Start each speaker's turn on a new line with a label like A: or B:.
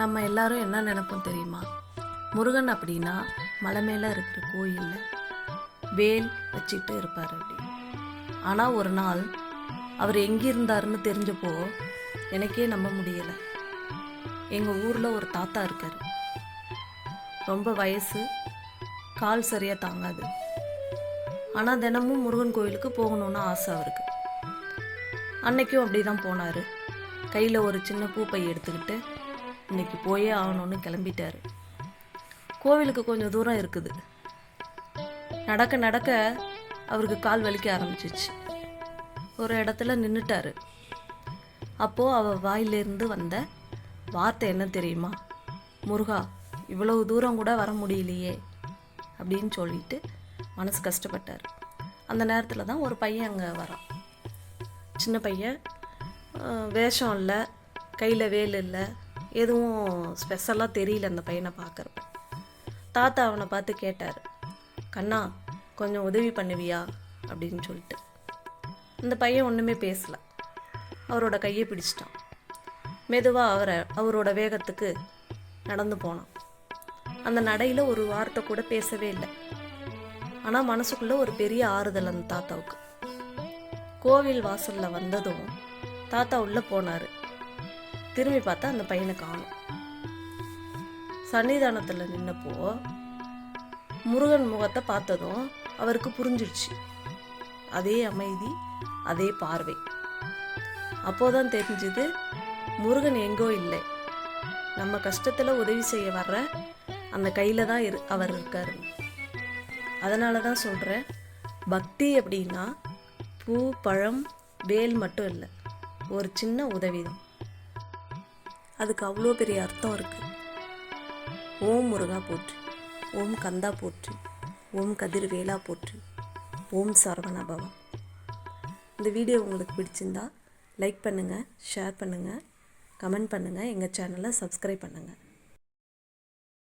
A: நம்ம எல்லாரும் என்ன நினைப்போம் தெரியுமா? முருகன் அப்படின்னா மலை மேலே இருக்கிற கோயிலில் வேல் வச்சுட்டு இருப்பார் அப்படின்னு ஆனால் ஒரு நாள் அவர் எங்கே இருந்தாருன்னு தெரிஞ்சப்போ எனக்கே நம்ப முடியலை. எங்கள் ஊரில் ஒரு தாத்தா இருக்கார். ரொம்ப வயசு கால் சரியாக தாங்காது. ஆனால் தினமும் முருகன் கோயிலுக்கு போகணுன்னு ஆசை அவருக்கு. அன்னைக்கும் அப்படி தான் போனார். கையில் ஒரு சின்ன பூப்பை எடுத்துக்கிட்டு இன்னைக்கு போயே ஆகணும்னு கிளம்பிட்டாரு. கோவிலுக்கு கொஞ்சம் தூரம் இருக்குது. நடக்க நடக்க அவருக்கு கால் வலிக்க ஆரம்பிச்சிச்சு. ஒரு இடத்துல நின்றுட்டாரு அப்போது அவ வாயிலிருந்து வந்த வார்த்தை என்ன தெரியுமா? முருகா இவ்வளவு தூரம் கூட வர முடியலையே அப்படின்னு சொல்லிட்டு மனசு கஷ்டப்பட்டார். அந்த நேரத்தில் தான் ஒரு பையன் அங்கே வரான். சின்ன பையன் வேஷம் இல்லை கையில் வேல் இல்லை எதுவும் ஸ்பெஷலாக தெரியல அந்த பையனை பார்க்குறப்ப. தாத்தா அவனை பார்த்து கேட்டார் கண்ணா கொஞ்சம் உதவி பண்ணுவியா? அப்படின்னு சொல்லிட்டு. அந்த பையன் ஒன்றுமே பேசலை. அவரோட கையை பிடிச்சிட்டான். மெதுவாக அவரை அவரோட வேகத்துக்கு நடந்து போனான். அந்த நடையில் ஒரு வார்த்தை கூட பேசவே இல்லை. ஆனால் மனசுக்குள்ளே ஒரு பெரிய ஆறுதல் அந்த தாத்தாவுக்கு. கோவில் வாசலில் வந்ததும் தாத்தா உள்ளே போனார். திரும்பி பார்த்தா அந்த பையனை காணும். சன்னிதானத்தில் நின்னப்போ முருகன் முகத்தை பார்த்ததும் அவருக்கு புரிஞ்சிடுச்சு அதே அமைதி அதே பார்வை. அப்போதான் தெரிஞ்சுது முருகன் எங்கோ இல்லை. நம்ம கஷ்டத்தில் உதவி செய்ய வர்ற அந்த கையில் தான் இரு அவர் இருக்கார். அதனால தான் சொல்கிறேன் பக்தி அப்படின்னா பூ பழம் வேல் மட்டும் இல்லை. ஒரு சின்ன உதவி தான் அதுக்கு அவ்வளோ பெரிய அர்த்தம் இருக்குது ஓம் முருகா போற்று ஓம் கந்தா போற்று ஓம் கதிர்வேலா போற்று ஓம் சரவண பவா இந்த வீடியோ உங்களுக்கு பிடிச்சிருந்தா லைக் பண்ணுங்கள் ஷேர் பண்ணுங்கள் கமெண்ட் பண்ணுங்கள் எங்கள் சேனலை சப்ஸ்கிரைப் பண்ணுங்கள்